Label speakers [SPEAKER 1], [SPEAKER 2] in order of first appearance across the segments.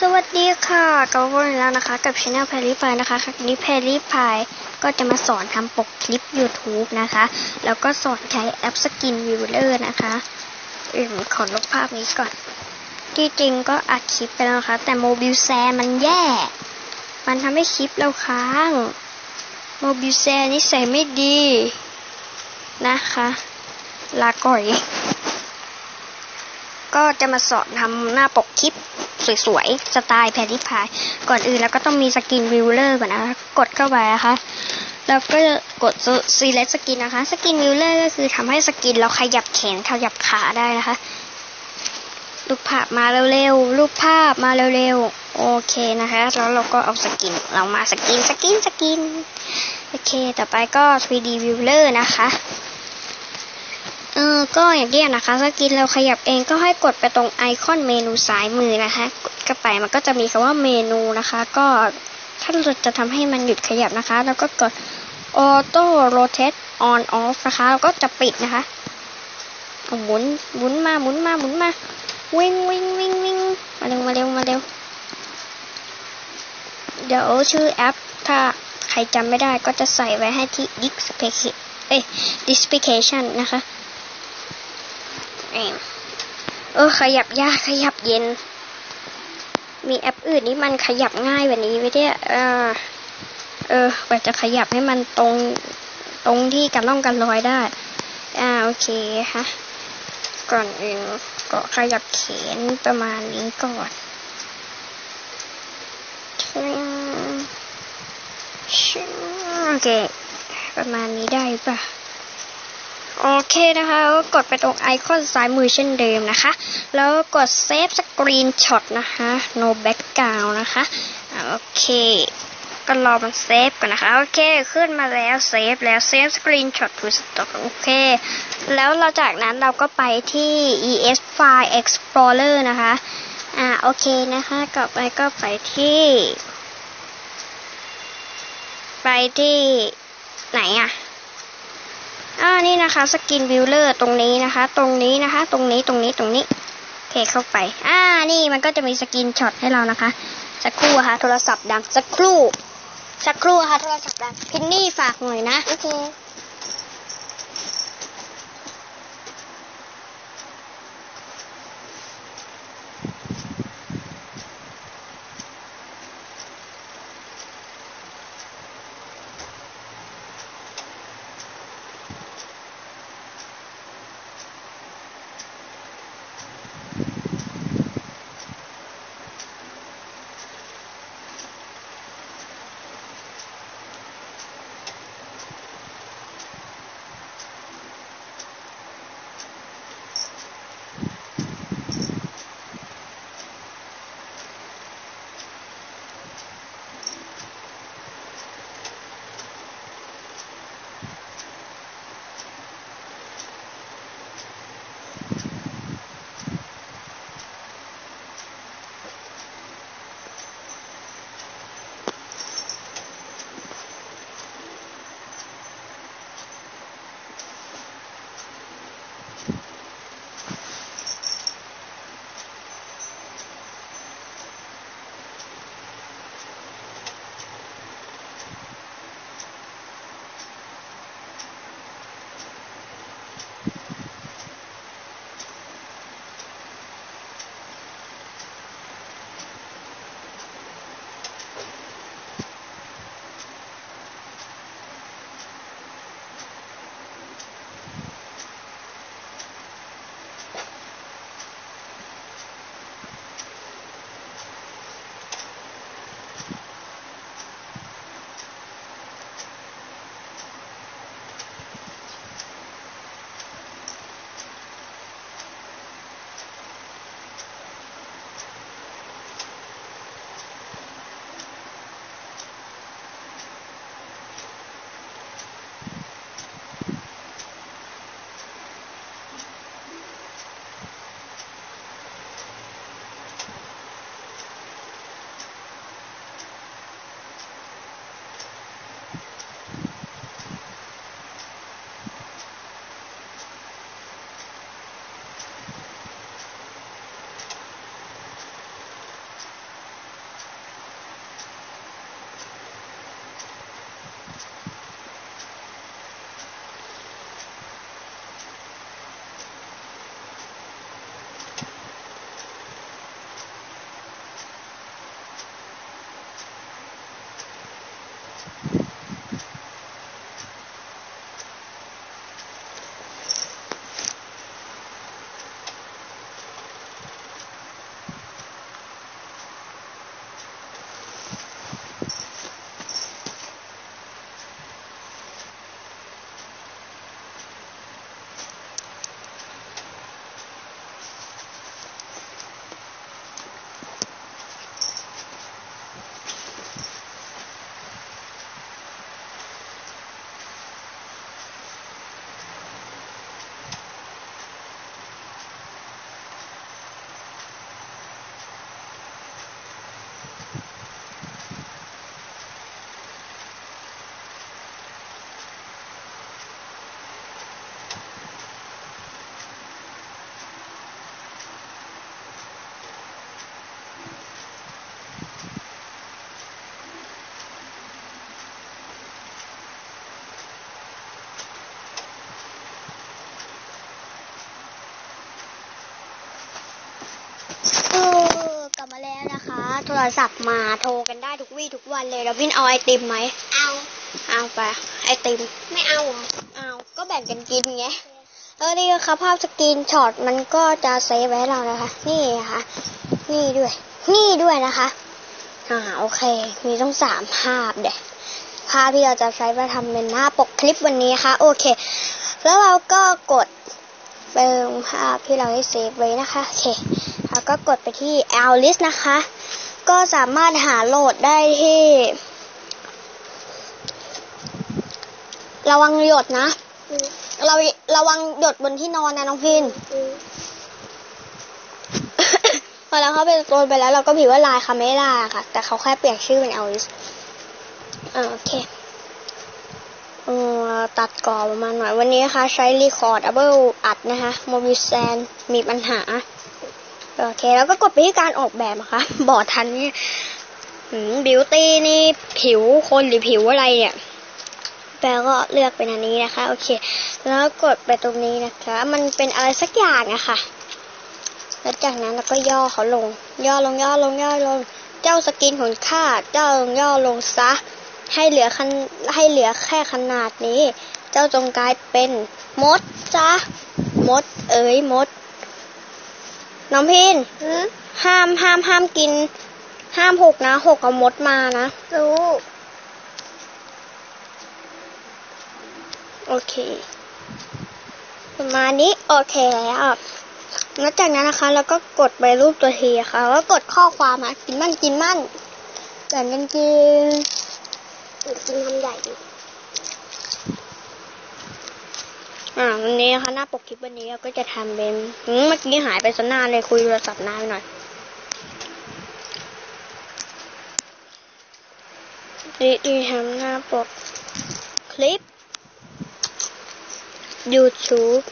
[SPEAKER 1] สวัสดีค่ะก็วนแล้วนะคะ กับช anel แพรรี่พายนะคะครั้งนี้แพรรี่พายก็จะมาสอนทำปกคลิป YouTube นะคะ แล้วก็สอนใช้แอปสกินวิวเลอร์นะคะอืมขอลบภาพนี้ก่อน ที่จริงก็อัดคลิปไปแล้วนะคะ แต่โมบิลแซมันแย่ มันทำให้คลิปเราค้างโมบิลแซนิสัยไม่ดีนะคะ ลาก่อย ก็จะมาสอนทำหน้าปกคลิป สวยๆ สไตล์แพดดี้พาย ก่อนอื่นแล้วก็ต้องมีสกินวิวเลอร์ก่อนนะคะ กดเข้าไปนะคะ แล้วก็กด select สกินนะคะ สกินวิวเลอร์ก็คือทำให้สกินเราขยับแขนขยับขาได้นะคะ รูปภาพมาเร็วๆ รูปภาพมาเร็วๆ โอเคนะคะ แล้วเราก็เอาสกินเรามาสกินสกินสกิน โอเค ต่อไปก็ 3D Viewer นะคะ เออก็อย่างที่นะคะสกินเราขยับเองก็ให้กดไปตรงไอคอนเมนูซ้ายมือนะคะกดเข้าไปมันก็จะมีคำว่าเมนูนะคะ ก็ถ้าเราจะทำให้มันหยุดขยับนะคะ แล้วก็กด auto rotate on off นะคะแล้วก็จะปิดนะคะหมุนหมุนมาหมุนมาหมุนมาวิ่งวิ่งวิ่งวิ่งมาเร็วมาเร็วมาเร็วเดี๋ยวชื่อแอป ถ้าใครจำไม่ได้ก็จะใส่ไว้ให้ที่ description เอ้ย description นะคะ เออขยับยากขยับเย็น มีแอปอื่นที่มันขยับง่ายกว่านี้ไปเนี่ยเออเออกว่าจะขยับให้มันตรงตรงที่กันล่องกันลอยได้ อ่าโอเคฮะก่อนอื่นก็ขยับแขนประมาณนี้ก่อนโอเค ประมาณนี้ได้ปะ โอเคนะคะก็กดไปตรงไอคอนซ้ายมือเช่นเดิมนะคะ แล้วกดเซฟสกรีนช็อตนะคะ no background นะคะ โอเค ก็รอมันเซฟก่อนนะคะ โอเค ขึ้นมาแล้วเซฟแล้วเซฟสกรีนช็อต to stock โอเค แล้วเราจากนั้นเราก็ไปที่ ES File Explorer นะคะ อ่า โอเคนะคะกลับไปก็ไปที่ ไปที่ไหนอะ อ่านี่นะคะสกินวิวเลอร์ตรงนี้นะคะ ตรงนี้นะคะ ตรงนี้ตรงนี้ตรงนี้โอเคเข้าไป อ่านี่มันก็จะมีสกินช็อตให้เรานะคะสักครู่ค่ะโทรศัพท์ดังสักครู่สักครู่ค่ะโทรศัพท์ดังพินนี่ฝากหน่อยนะโอเค รศัพท์มาโทรกันได้ทุกวี่ทุกวันเลยแล้ววินเอาไอติมไหม
[SPEAKER 2] เอา
[SPEAKER 1] เอาไป ไอติม
[SPEAKER 2] ไม่เอาเหรอ
[SPEAKER 1] เอาก็แบ่งกันกินไงเออนี่ค่ะภาพสกรีนช็อตมันก็จะเซฟไว้ให้เรานะคะ นี่นะคะ นี่ด้วย นี่ด้วยนะคะ อ่าโอเค มีต้องสามภาพเด็ภาพที่เราจะใช้มาทำเป็นหน้าปกคลิปวันนี้นะคะโอเค แล้วเราก็กดเติมภาพที่เราได้เซฟไว้นะคะโอเคแล้วก็กดไปที่ a l list นะคะ ก็สามารถหาโหลดได้ที่ ระวังหยดนะเราระวังหยดบนที่นอนนะน้องพินพอเราเข้าไปโซนไปแล้ว เราก็พิมพ์ว่าลายคาเมล่าค่ะ แต่เขาแค่เปลี่ยนชื่อเป็น a l ลิสโอเคเออตัดก่อประมาณหน่อยวันนี้นะคะ ใช้รีคอร์ดอัเบิลอัดนะคะโมบิแซนมีปัญหา โอเค แล้วก็กดไปที่การออกแบบนะคะบอดทันเนี่ยบิวตี้นี่ผิวคนหรือผิวอะไรเนี่ยแปลก็เลือกเป็นอันนี้นะคะ โอเค แล้วกดไปตรงนี้นะคะ มันเป็นอะไรสักอย่างอะค่ะ แล้วจากนั้นเราก็ย่อเขาลง ย่อลงย่อลงย่อลง เจ้าสกินของข้าเจ้าลงย่อลงซะ ให้เหลือคันให้เหลือแค่ขนาดนี้ เจ้าจงกลายเป็นมดจ้ะมด เอ๋ยมด น้องพิน
[SPEAKER 2] อืม
[SPEAKER 1] ห้ามห้ามห้ามกิน ห้ามหกนะหกเอามดมานะ
[SPEAKER 2] รู้
[SPEAKER 1] โอเค ประมาณนี้โอเคแล้วแล้วจากนั้นนะคะเราก็กดไปรูปตัวทีอะค่ะแล้วกดข้อความอะกินมั่นกินมั่นแบ่งกันกิน
[SPEAKER 2] กินทำใหญ่ดิ
[SPEAKER 1] อ่าวันนี้นะคะหน้าปกคลิปวันนี้เราก็จะทำเป็นหืมเมื่อกี้หายไปสนานเลยคุยโทรศัพท์นานหน่อยนี่ทำหน้าปกคลิป YouTube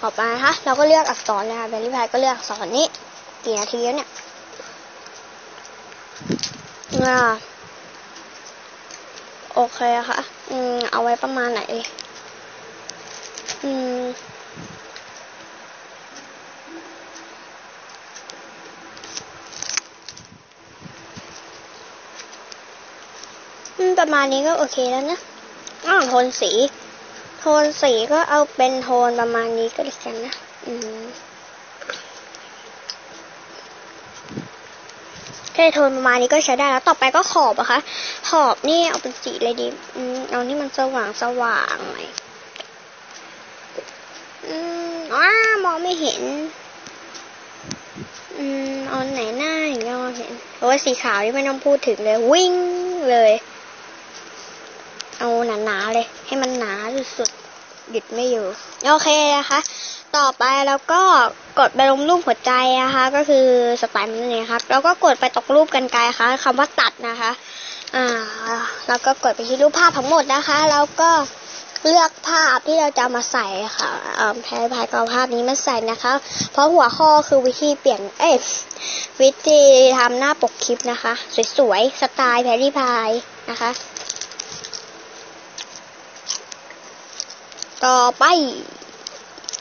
[SPEAKER 1] ต่อไปนะคะเราก็เลือกอักษรเลยค่ะเบลลี่พายก็เลือกอักษรนี้กี่นาทีแล้วเนี่ยอ่า อเคค่ะ อืม เอาไว้ประมาณไหนอืมอืม ประมาณนี้ก็โอเคแล้วนะอ้าวโทนสี โทนสีก็เอาเป็นโทนประมาณนี้ก็ไดีกันนะ อืม แค่โทนประมาณนี้ก็ใช้ได้แล้ว ต่อไปก็ขอบอะคะ ขอบนี่เอาเป็นสีอะไรดีเอานี่มันสว่างสว่างหน่อยอืมอ้ามองไม่เห็น อืมเอาไหนหน้าถึงจะมองเห็นโอ้ยสีขาวนี่ไม่ต้องพูดถึงเลย วิ่งเลย เอาหนาๆเลย ให้มันหนาสุดๆหยุดไม่อยู่ โอเคนะคะ ต่อไปแล้วก็กดไปลงรูปหัวใจนะคะก็คือสไตล์มันนั่นเองครับแล้วก็กดไปตกรูปกันไกลค่ะคำว่าตัดนะคะอ่าแล้วก็กดไปที่รูปภาพทั้งหมดนะคะ แล้วก็เลือกภาพที่เราจะมาใส่ค่ะอ่อแพรพายก็ภาพนี้มาใส่นะคะ เพราะหัวข้อคือวิธีเปลี่ยนเอ้วิธีทำหน้าปกคลิปนะคะ สวยๆสไตล์แพรรี่พายนะคะ ต่อไป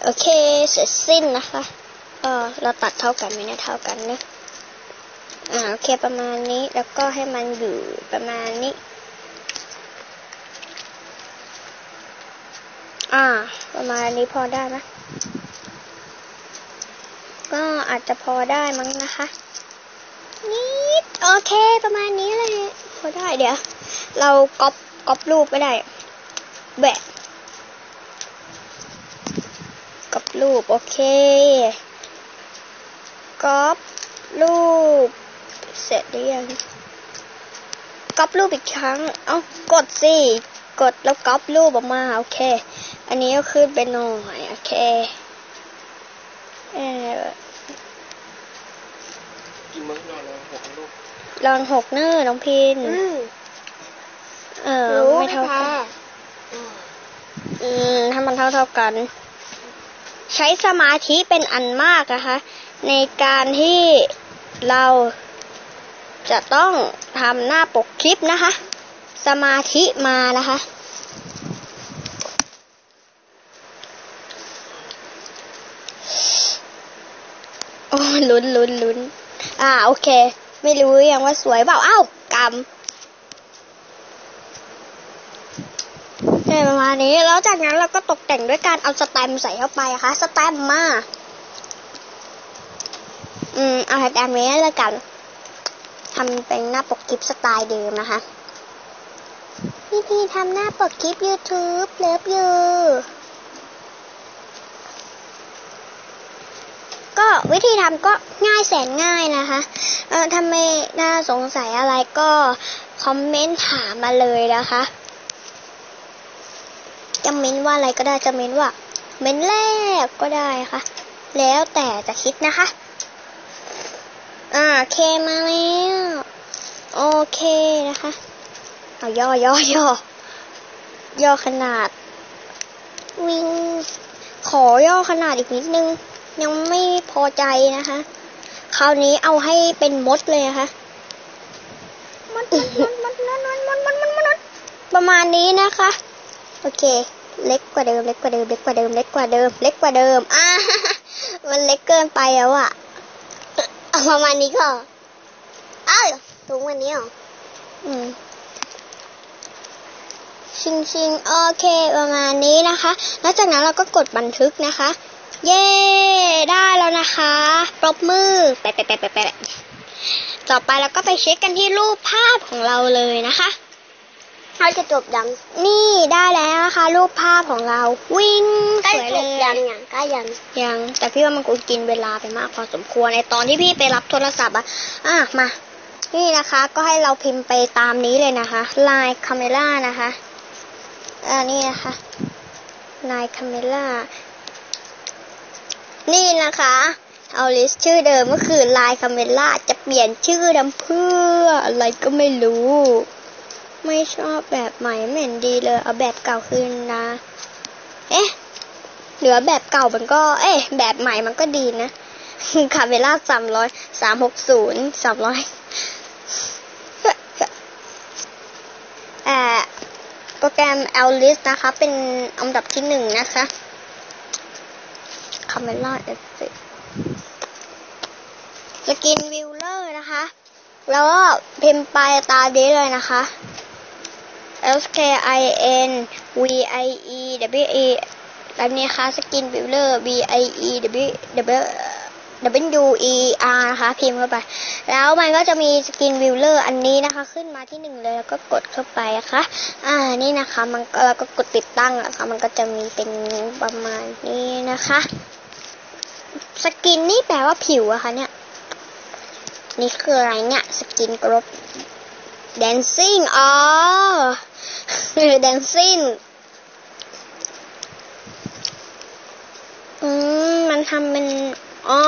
[SPEAKER 1] โอเค เสร็จสิ้นนะคะ เออเราตัดเท่ากันไหมเนี่ยเท่ากันนะอ่าโอเคประมาณนี้แล้วก็ให้มันอยู่ประมาณนี้ อ่า ประมาณนี้พอได้ไหมก็อาจจะพอได้มั้งนะคะนิดโอเคประมาณนี้เลยพอได้เดี๋ยว เราก๊อปก๊อปรูปไม่ได้แบะ กับรูป โอเคก๊อปรูป เสร็จหรือยังก๊อปรูปอีกครั้ง เอ้ากดสิ กดแล้วก๊อปรูปออกมา โอเค อันนี้ก็ขึ้นเป็นหน่อยโอเคเออ
[SPEAKER 3] กี่มื้อนอนเลยหกลูก
[SPEAKER 1] ลองหกเนอร์น้องพิน
[SPEAKER 2] อืม
[SPEAKER 1] เออ
[SPEAKER 2] รู้
[SPEAKER 1] ไม่เท่า
[SPEAKER 2] แพ้
[SPEAKER 1] กัน อืมถ้ามันเท่าเท่ากัน ใช้สมาธิเป็นอันมากนะคะ ในการที่เราจะต้องทำหน้าปกคลิปนะคะ สมาธิมานะคะ โอ้ลุ้นลุ้นลุ้นอ่า โอเค ไม่รู้ยังว่าสวยเปล่า อ้าวกำ เนี่ประมาณนี้ แล้วจากนั้นเราก็ตกแต่งด้วยการเอาสแตมป์ใส่เข้าไปอะคะสแตมป์มา อืม เอาสแตมนี้แล้วกันทำเป็นหน้าปกคลิปสไตล์เดิมนะคะวิธีทำหน้าปกคลิป YouTube เลิฟยูก็วิธีทำก็ง่ายแสนง่ายนะคะ เออถ้าไม่น่าสงสัยอะไรก็คอมเมนต์ถามมาเลยนะคะ จะเม้นว่าอะไรก็ได้จะเม้นว่า เม้นแรกก็ได้ค่ะ แล้วแต่จะคิดนะคะ อ่าเคมาแล้วโอเคนะคะ เอาย่อย่อย่อย่อขนาด วิ่งขอย่อขนาดอีกนิดนึง ยังไม่พอใจนะคะ คราวนี้เอาให้เป็นมดเลยนะคะมดมดมดมดมดมดมดมดมดมดประมาณนี้นะคะ โอเค เล็กกว่าเดิม เล็กกว่าเดิม เล็กกว่าเดิม เล็กกว่าเดิม เล็กกว่าเดิม อ่ามันเล็กเกินไปแล้วอะประมาณนี้ก็อ้าวสูงวันนี้เหรออืมชิงชิงโอเค ประมาณนี้นะคะ แล้วจากนั้นเราก็กดบันทึกนะคะ เย้ ได้แล้วนะคะ ปรบมือแปะแปะแปะแปะแปะต่อไปเราก็ไปเช็คกันที่รูปภาพของเราเลยนะคะ
[SPEAKER 2] เราจะจบยัง
[SPEAKER 1] นี่ได้แล้วนะคะรูปภาพของเรา วิ่ง
[SPEAKER 2] ใกล้
[SPEAKER 1] สวย
[SPEAKER 2] จ
[SPEAKER 1] เล
[SPEAKER 2] บ
[SPEAKER 1] ย
[SPEAKER 2] ยังยังใกล้ยัง
[SPEAKER 1] ยัง แต่พี่ว่ามันคงกินเวลาไปมากพอสมควรในตอนที่พี่ไปรับโทรศัพท์อะอะมา นี่นะคะ ก็ให้เราพิมพ์ไปตามนี้เลยนะคะ Line Camera นะคะอ่านี่นะคะ Line Camera นี่นะคะ เอาลิสต์ชื่อเดิมก็คือ Line Camera จะเปลี่ยนชื่อดำเพื่ออะไรก็ไม่รู้ ไม่ชอบแบบใหม่ไม่เห็นดีเลย เอาแบบเก่าคืนนะ เอ๊ะ เหลือแบบเก่ามันก็ เอ๊ะ แบบใหม่มันก็ดีนะ คาเวล่าสามร้อยสามหกศูนย์สามร้อยอโปรแกรม l l i s t นะคะ เป็นอันดับที่หนึ่งนะคะคาเมล่าเอฟเฟกสกินวิวเลอร์นะคะ แล้วก็พิมพ์ไปตามนี้เลยนะคะ S K I N V I E W E แบบนี้ค่ะสกินบิลเลอร์ B I E W W W E R นะคะพิมพ์เข้าไป แล้วมันก็จะมีสกินบิลเลอร์อันนี้นะคะ ขึ้นมาที่หนึ่งเลยแล้วก็กดเข้าไปนะคะ อ่านี่นะคะมันก็แล้วก็กดติดตั้งนะคะมันก็จะมีเป็นประมาณนี้นะคะ สกินนี่แปลว่าผิวอะคะเนี่ย นี่คืออะไรเนี่ย สกินกรบ dancing อ๋อ dancing อืมมันทำเป็น อ๋อ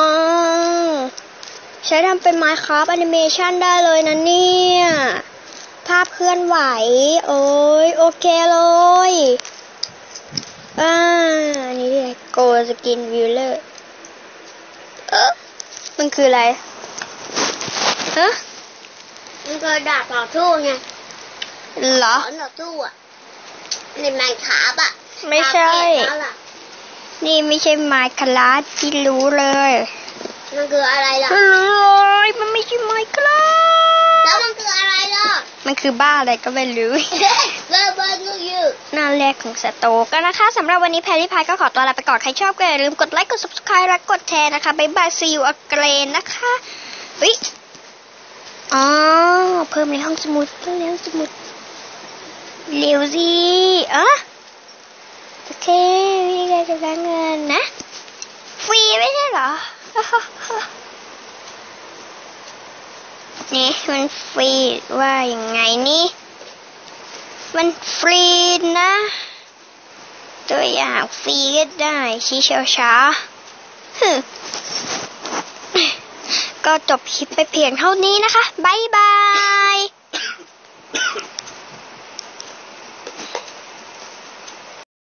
[SPEAKER 1] ใช้ทำเป็น Minecraft Animation ได้เลยนะเนี่ย ภาพเคลื่อนไหว โอ้ย โอเคเลยอ่านี่เรียก Go Skin Viewer เออมันคืออะไรฮะ
[SPEAKER 2] มันก็ดาบต่อสู้ไง
[SPEAKER 1] เหรอ
[SPEAKER 2] สอนต่อสู้อะในไมค์ขาบอะ
[SPEAKER 1] ไม่ใช่
[SPEAKER 2] ดาบเอ็ดแล้วล่ะ
[SPEAKER 1] นี่ไม่ใช่ไมค์คลาสที่รู้เลย
[SPEAKER 2] มันคืออะไรล่ะ
[SPEAKER 1] ไม่รู้เลยมันไม่ใช่ไมค์คลา
[SPEAKER 2] แล้ว
[SPEAKER 1] ส
[SPEAKER 2] มันคืออะไรล่ะ
[SPEAKER 1] มันคือบ้าอะไรก็ไม่รู้
[SPEAKER 2] เบอร์เบอร์นูยู
[SPEAKER 1] หน้าแรกของสโตก็นะคะสำหรับวันนี้แพรรี่พายก็ขอตัวลาไปก่อน ใครชอบก็อย่าลืมกดไลค์ กด subscribe และกดแชร์นะคะบ๊ายบาย see you again นะคะเฮ้ยอ๋อเพิ่มในห้องสมุดเพิ่มในห้องสมุด เร็วสิอะโอเควิธีการจัดการเงินนะ ฟรีไม่ใช่เหรอ นี่มันฟรีว่าอย่างไงนี่ มันฟรีนะ ตัวอย่างฟรีก็ได้ชี้เช้าช้าฮึก็จบคลิปไปเพียงเท่านี้นะคะ บ๊ายบาย